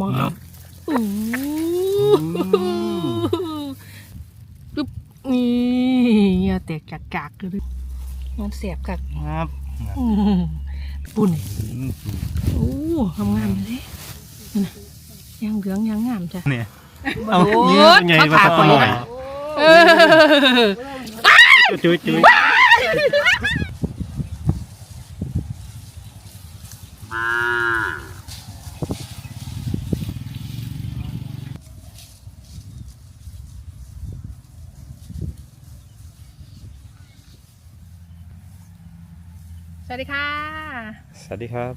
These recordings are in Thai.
มาอู้ปึ๊บนี่เหงื่อแตกจากกากๆเลยมันเสียบกักครับอื้อหือปุ่นอืมโอ้ทำงามเลยนั่นน่ะยางเหลืองยางงามจ้ะเนี่ยเอาเนื้อเป็นไงเขาวะขาอข่อยร่อยน่ะเออจุ๊ยจุ๊ย วัสดีค่ะ สวัสดีครับ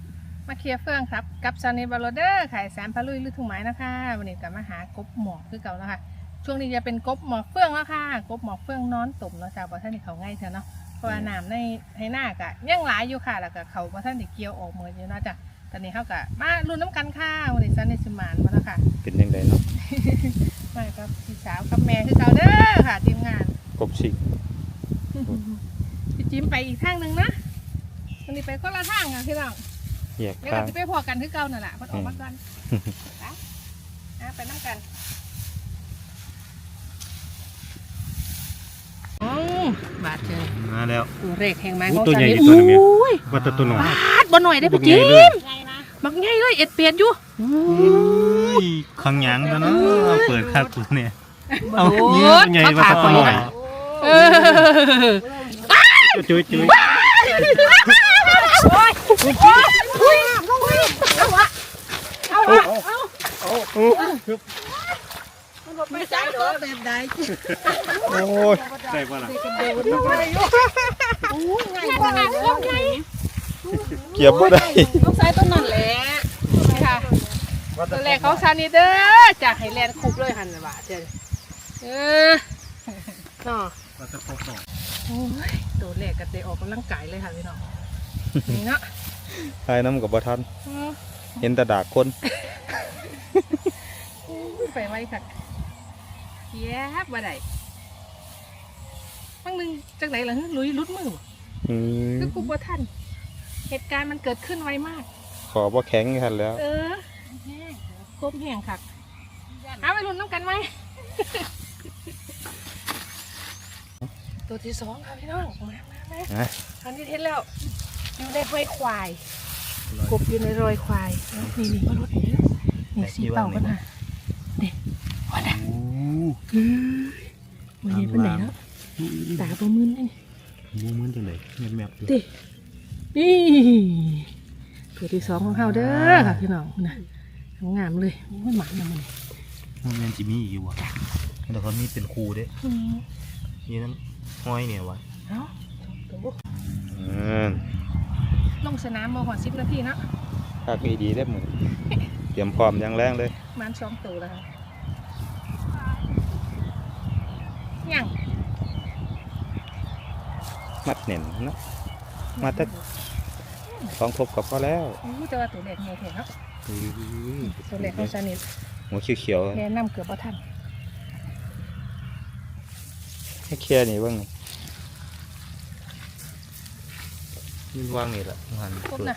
มาเคลียร์เฟื่องครับ กับซานีบาโรเดอร์ขายแสนพาลุยลือถุงไม้นะคะ วันนี้กลับมาหากบหมอกคือเก่าแล้วค่ะ ช่วงนี้จะเป็นกบหมอกเฟื่องแล้วค่ะ กบหมอกเฟื่องนอนตุ่มแล้วจ้าเพราะท่านนี่เขาง่ายเถอะเนาะ เพราะว่าน้ำในให้หน้ากะยังหลายอยู่ค่ะ แล้วก็เขาเพราะท่านที่เกี่ยวออกหมดอยู่เนาะจ้ะตอนนี้เขากะมาลุ้นน้ำกันค่ะ วันนี้ซานีสิมานมาแล้วค่ะ เป็นยังไงเนาะมากับพี่สาวกับแม่คือเก่าเด้อค่ะทีมงาน กบชิกพี่จิ้มไปอีกทางหนึ่งนะวั นนี้ไปคนละทางค่ะพี่น้องแยกเดี๋ยวทาเราง จะไปพอกันคือเก่านั่นแหละพัดออกมาก่อนไปอะไปน้ำกันอ๋อบาดเจอมาแล้ว ตัวเรกแห่งไม้อู้ของตัวสันใหญ่นี่อยู่ตัวหนึ่งเนี่ย อุ้ยว่าแตตัวหน่อย บาดบ่หน่อยได้อบัพี่กใหญ่จิ้เลยมบักใหญ่เลยเอ็ดเปียดอยู่อุ้ยขังหยังตัวเนาะเอาเปิดคักตัวเนี่ย เอาโอ้เนื้อเป็นไงเขาว่าขาแตข่ตัวอยหน่อยน่ะเออ จุ๊ยจุ๊ย ไม่ใช่หรอแบบใดโอ้ยได้ปะล่ะเกียบบ่ได้ลูกชายต้นนั่นแหละค่ะตัวแรกเขาซานิเด้อจากไฮแลนด์คุบเลยหันบาทเจ้เออเนาะว่าแต่อสองโอ้ยตัวแรกก็เตะออกกำลังกายเลยค่ะพี่น้อง นี่เนาะทายน้ำกับบ่ทันอืมเห็นแต่ดากคนไปไว้ค่ะแย่บ่ได้บางหนึงจากไหนล่ะฮึลุยลุดมือบ่อืมคือกูบ่ทันเหตุการณ์มันเกิดขึ้นไวมาก ขอบ่แข็งกันแล้ว เออครบแห้งค่ะหาไปรุ่นน้ำกันไหม ตัวที่สองค่ะพี่น้องมามามานะอันนี้เห็นแล้ว อยู่ในรอยควาย กบอยู่ในรอยควายนี่นี่มารถนี่นี่สีเป่ากันนะนี่วันน่ะอืมวันนี้เป็นไหนแล้วตาตัวมึนนี่มูมันจังได๋แมบๆอยู่ตินี่ตัวที่สองของเฮาเด้อค่ะพี่น้องนะงามเลยโอ้ยหมาเนี่ยมันมันแม่นสิมีอีกอยู่ว่ะแต่เขามีเป็นครูเด้อืมนี่นั่นห้อยเนี่ยวะเอ้าตัวอืม ลงสนามมาหัวสิบนาทีเนาะภาคดีๆได้หมดเตรียมพร้อมอย่างแรงเลยมันสองตัวแล้วค่ะยังมัดเน่นเนาะมาแต่สองทบกับพอแล้วอู้แต่ว่าตัวเล็กไงเห็นเนาะอื้อตัวเล็กของชานิดหัวเขียวแนะนำเกือบบ่ทันๆให้เคลียร์นี่บ้าง นี่นี่วางนี่แหละหันครบนะ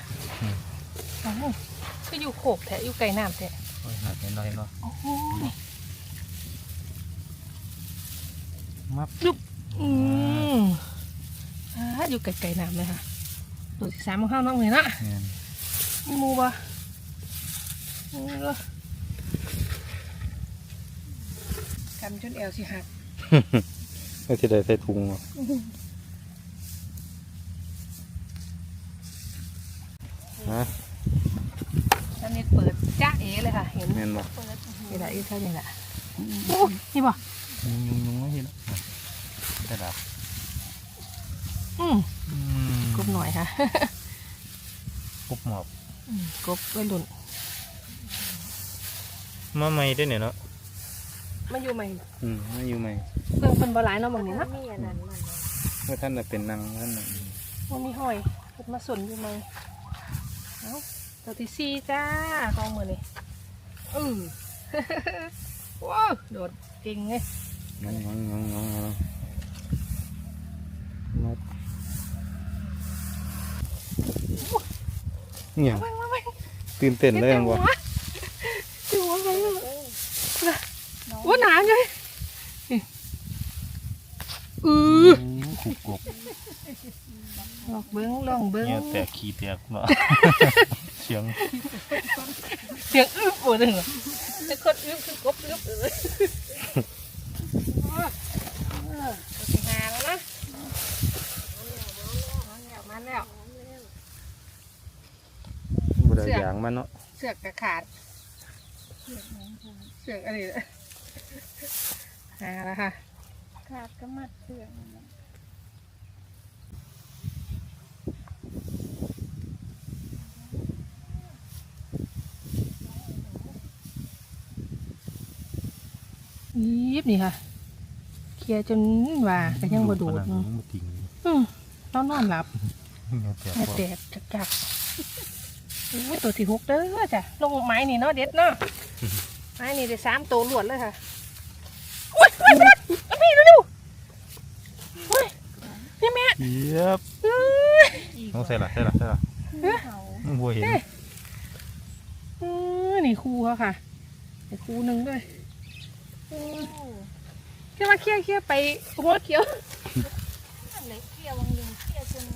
โอ้โหก็อยู่โขกแท้อยู่ไกลน้ำแท้โอ้ยหันน้อยๆเนาะโอ้โหมับอืมอ่าอยู่ไกลๆน้ำเลยค่ะตัวที่สามของเฮาน้องเลยเนาะแม่นมีหมูบ่มีบ่กำจนเอวสิหักก็จะได้ใส่ถุงเนาะ ฮะชานิดเปิดจ้าเอเลยค่ะ เห็นแม่นบ่เปิดนี่แหละอีกแค่นี้แหละโอ้นี่บ่ยุงยุงยุงไม่เห็นได้ดับอืมอืมกบหน่อยค่ะกบหมอบอืมกบวัยรุ่นมาใหม่ได้เนี่ยเนาะมาอยู่ใหม่อืมมาอยู่ใหม่เพิ่งเป็นบ่หลายเนาะบางนี้เนาะเมื่อท่านน่ะเป็นนางท่านน่ะมันมีหอยเพิ่นมาสนอยู่ใหม่ ตัวที่สี่จ้าของมือนี่เออว้าวโดดเก่งเลยงงงงงงงงเนี่ยตื่นเต้นเลยอะวะดูว่าไงวะหนาวเลย ขุกกบลองเบิ้งลองเบิ้งเนี่ยแต่ขี้แตกเนาะเสียงเสียงอึบปวดเลยเหรอแต่คนอึบคือกบอึบเลยหาแล้วนะมาแล้วบ่ได้ยางมันเนาะเสือกกระขาดเสือกอะไรเนี่ยหาแล้วค่ะขาดก็มัดเชือก ยิ บนี่ค่ะ เคลียร์จนว่าก็ยังบ่ดูดขนาเนาะนั้นบ่ติงอืมเรานอนหลับเนี่ยแต่แม่ว่าแตกจักจักโอ้ยตัวที่หกเด้อจ้ะลงไม้นี่เนาะเด็ดเนาะไม้นี่ได้สามตัวหลวดเลยค่ะโอ้ยโอ้ยโอ้ยเอาพี่เร็วๆโอ้ยนี่แม่เยียบเอ้ยต้องใส่ละใส่ละใส่ละเขามึงบ่เห็นเออนี่ครูเขาค่ะไอ้ครูหนึ่งด้วย เออแค่มาเคี่ยวเคี่ยวไปหัวเขียวอันไหนเกี่ยววังหนึ่งเกี่ยวจน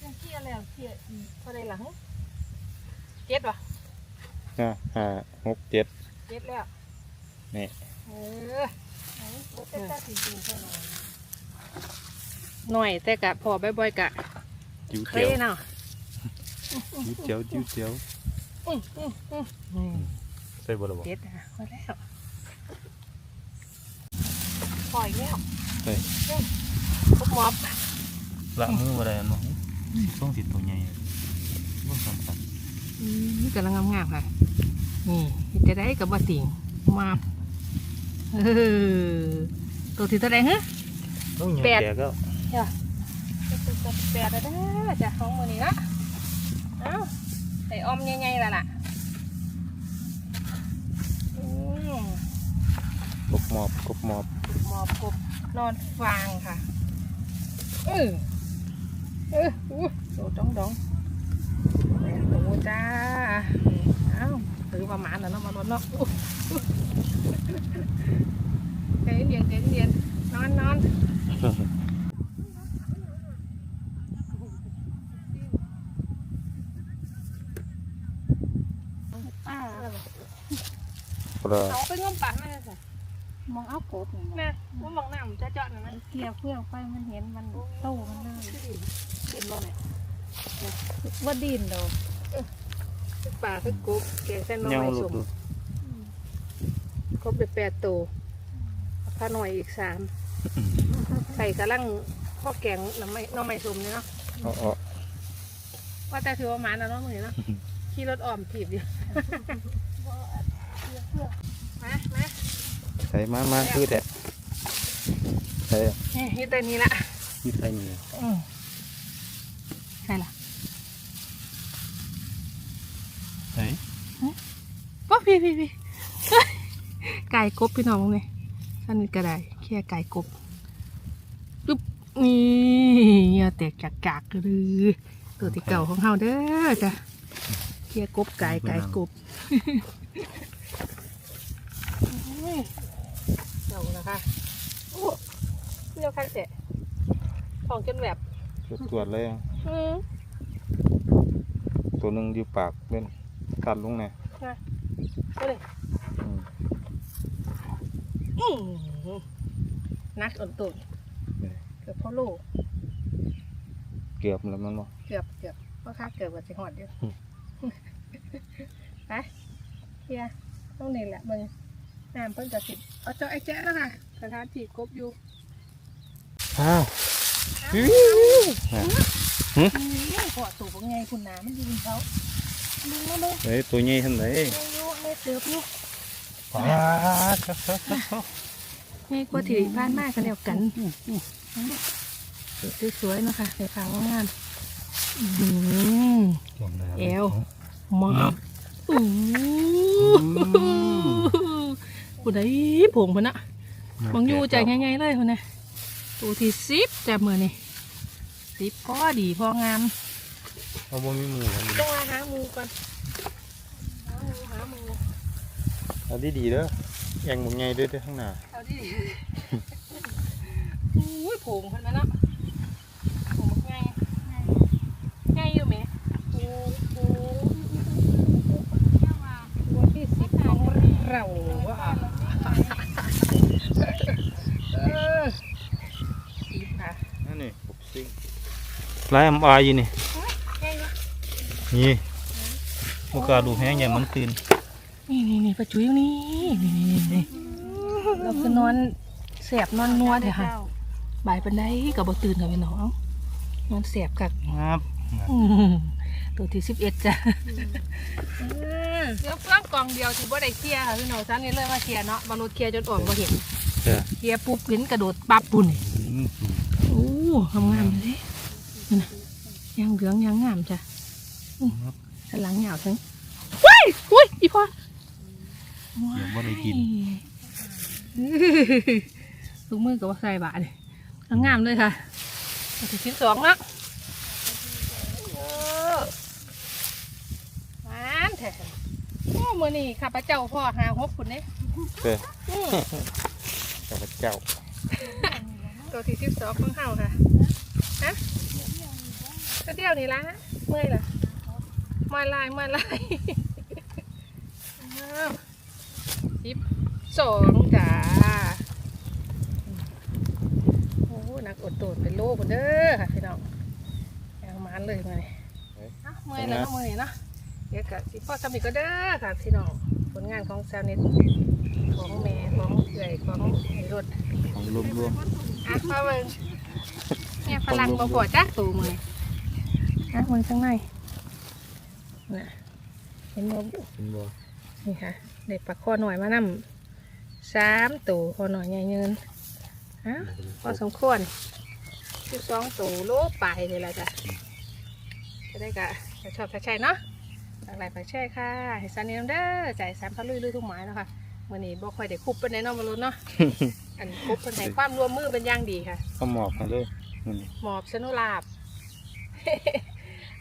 จนเกี่ยวแล้วเกี่ยวอีกพอได้หลังเจ็ดวะห้าห้าหกเจ็ดเจ็ดแล้วนี่เออไหนก็จะสิดูเขาหน่อยหน่อยแต่กะพอบ่อยๆกะจิ้วเคเจียวยเนาะจิ้วเจียวจิ้วเจียวอืมอืมอืมอืมใส่บ่ละบ่เจ็ดอะพ อแล้ว ปล่อยแล้วเฮ้ยครบมอบละมือบ่ได้อันบ่ต้องสิตัวใหญ่บ่สำคัญนี่กำลังงามๆค่ะ นี่เฮ็ดจะได้กับบ่ติงมาเออตัวที่เท่าไหร่ฮะต้องใหญ่แปดแตกก็จะตัวกับแปดแล้วเด้อจ้ะของมือนี้ละเอ้าใส่ออมใหญ่ๆแล้วล่ะอืม กบ หมอบกบหมอบหมอบกบนอนฟางค่ะเออเอออู้โดดดองดองแม่หนูจ้าเอ้าถือประมาณแล้วเนาะมาลดเนาะอู้อู้ใจเย็นใจเย็นนอนนอนป้าบ่ละเอาไปงมปั่นมาเลยสิมอง เอากบนี่แม่ว่ามองหน้ามันจะเจาะนะมันเกี่ยวเพื่อไฟมันเห็นมันโตมันเลยเห็นบ่แม่ว่าดินดอกคือป่าคือกบแกงเส้นน้อยังยหลุสดมดูครบไปแปดตัวข้าหน่อยอีกสามใส่กระลังข้อแกงน้ำไม่น้ำไม่สมเนี่ยเนาะเอาเอาว่าแต่ถือว่าหมาแล้วเนาะมือนี้เนาะขี่รถอ้อมถีบอยู่มามา ใส่มามาคือแต่ใส่นี่อยู่แต่นี้ละที่ใส่นี่อืมใช่ละเฮ้ยป๊พี่พี่พี่เฮ้ยไก่กบพี่น้องเนี่ยอันนี้ก็ได้แค่ไก่กบจุ๊บนี่เหงื่อแตกจากจากๆเลยตัวที่เก่าของเฮาเด้อจ้ะแค่กบไก่ไก่กบอุ้ย เจ้านะคะโอ้เรียวคักเจ๊ของจนแบบตรวจเลยอะอืมตัวหนึงอยู่ปากเล่นกัดลงแน่ก็เลยอืมอืมนักอ่อนตุนเกือบพ่อลูกเกือบแล้วมันบ่เกือบเกือบพ่อค้าเกือบกับสิหอดอยู่อืมไปเฮียต้องนี่แหละมึง น้ำเพิ่งจะสิบเอาเจ้าไอ้แจ๊ะแล้วค่ะสถานที่กบอยู่อ้าวอืมขอสูบไงคุณน้ำมันยิงเขามึงมาเลยเฮ้ยตัวใหญ่ทันไหนเอ้ยอยู่เอ้ยเกือบอยู่ป้าดครับครับครับครับนี่กว่าที่บ้านมากกันแล้วกันสวยๆเนาะคะในขาวงามๆอืมเอวมาอู้ ผู้ใดผงพนนะมองอยู่ใจง่ายๆเลยคนน่ะตัวที่สิบจะมือนี่สิบพอดีพองามเอาบ่มีหมูอันนี้ต้องมาหาหมูก่อนหาหมูหาหมูเอาดีๆเด้อแองมึงไงด้วยเด้อข้างหน้าเอาดิอุ้ยผงเห็นไหมเนาะผงมันง่ายง่ายอยู่ไหมโอ้โหวันที่สิบของเราว่ะเออสิบค่ะ นั่นนี่ปกซิ่ง ลายอำอายอยู่นี่ง่ายเนาะนี่มกล้าดูแห้งอย่างมันตื่น นี่นี่นี่ประจุยนี่นี่นี่นี่นี่เราคือนอนแสบนอนนัวเถอะค่ะ บ่ายปันได้กับบตื่นกับพี่น้องเอ้านอนแสบกักครับอืมตัวที่สิบเอ็ดจ้ะเดี๋ยวเฟื่องกล่องเดียวถือว่าได้เคลียร์ค่ะพี่น้องท่านนี้เลยมาเคลียร์เนาะบอลลูเคลียร์จนอ่อนมาเห็นเด้อเคลียร์ปุ๊บเห็นกระโดดปั๊บปุ่นนี่อืมโอ้ งามงามๆเลยนั่นน่ะยางเหลืองยางงามจ้ะอืมสลังเหงาถึงว้ายอุ้ยอีพ่อเดี๋ยวบ่ได้กินลูกมือกับว่าใส่บาทเลยงามเลยค่ะตัวที่สิบสองเนาะเออหวานแท้โอ้มื่อนี้ข้าพเจ้าพ่อหาหกคุณเนี่ยเด้ออืมข้าพเจ้า ตัวที่สิบสองของเฮาค่ะ ฮะก็เดียวนี่ละเมื่อยล่ะเมื่อยลายเมื่อยลายอ้าวสิบสองจ้าโอ้นักอดโดดเป็นโลคนเด้อค่ะพี่น้องยังมันเลยมาเนี่ยเอ้าเมื่อยแล้วเนาะเมื่อยเนาะเดี๋ยวกะสิพ่อสามีก็เด้อค่ะพี่น้องผลงานของแซวเน็ต ของแม่ของเอื่อยของไอ้รถของรวมรวมอะมาเบิ่งเนี่ยฝรั่งบ่พอจักตูมืออะมือข้างในน่ะเห็นบ่เป็นบ่นี่ค่ะเด็กปลาคอหน่อยมานำสามตูคอหน่อยใหญ่เงินอะพอสมควรสิบสองตูโลไปเลยละจ้ะจะได้กะจะชอบถ้าใช่เนาะหลากหลายผักแช่ค่ะให้ซันนี่น้ำเด้อจ่ายสามพันลุยลุยทุกหมายแล้วค่ะ มื่อนี้บ่ค่อยได้คุบเป็นแน่นอนมาลุ้นเนาะ อันคุบเป็นให้ความร่วมมือเป็นอย่างดีค่ะ ก็หมอบมาเลยนี่หมอบสนุลาบ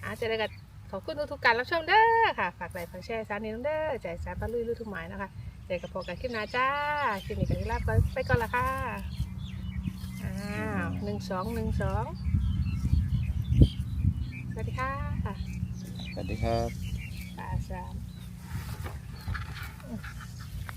อาจจะได้กันขอบคุณทุกๆการรับชมเด้อค่ะ ฝากไลค์ฝากแชร์สารนี้น้ำเด้อใจสารปลาลุยลุยทุกหมายนะคะเจอกับพอกันคลิปหน้าจ้าคลิปนี้กันที่ลาไปก่อนละค่ะ อ้าวหนึ่งสองหนึ่งสองสวัสดีค่ะสวัสดีครับปลาสาม